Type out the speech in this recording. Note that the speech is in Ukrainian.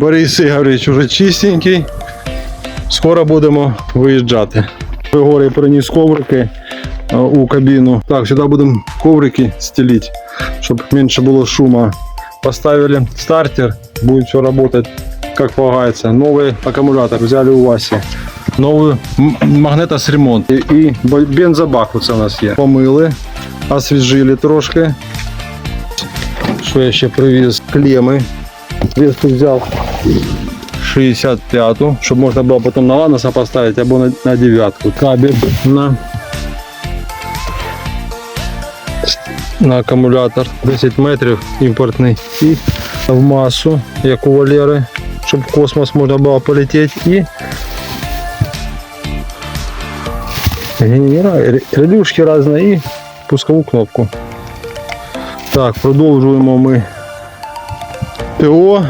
Борис Ігорович вже чистенький. Скоро будемо виїжджати. Григорій приніс коврики е, у кабіну. Так, сюди будемо коврики стелить, щоб менше було шума. Поставили стартер, будет все работать как полагается. Новый аккумулятор взяли у Васи. Новий м- магнетос-ремонт. І, бензобак оце у нас є. Помили, освіжили трошки. Що я ще привіз? Клеми. Весту взяв 65-ту, щоб можна було потім на ланоса поставити або на, на дев'ятку. Кабель на, на акумулятор 10 метрів імпортний. І в масу, як у Валери, щоб в космос можна було полетіти. І генератор, релюшки різні і кнопку. Так, продовжуємо ми ТО.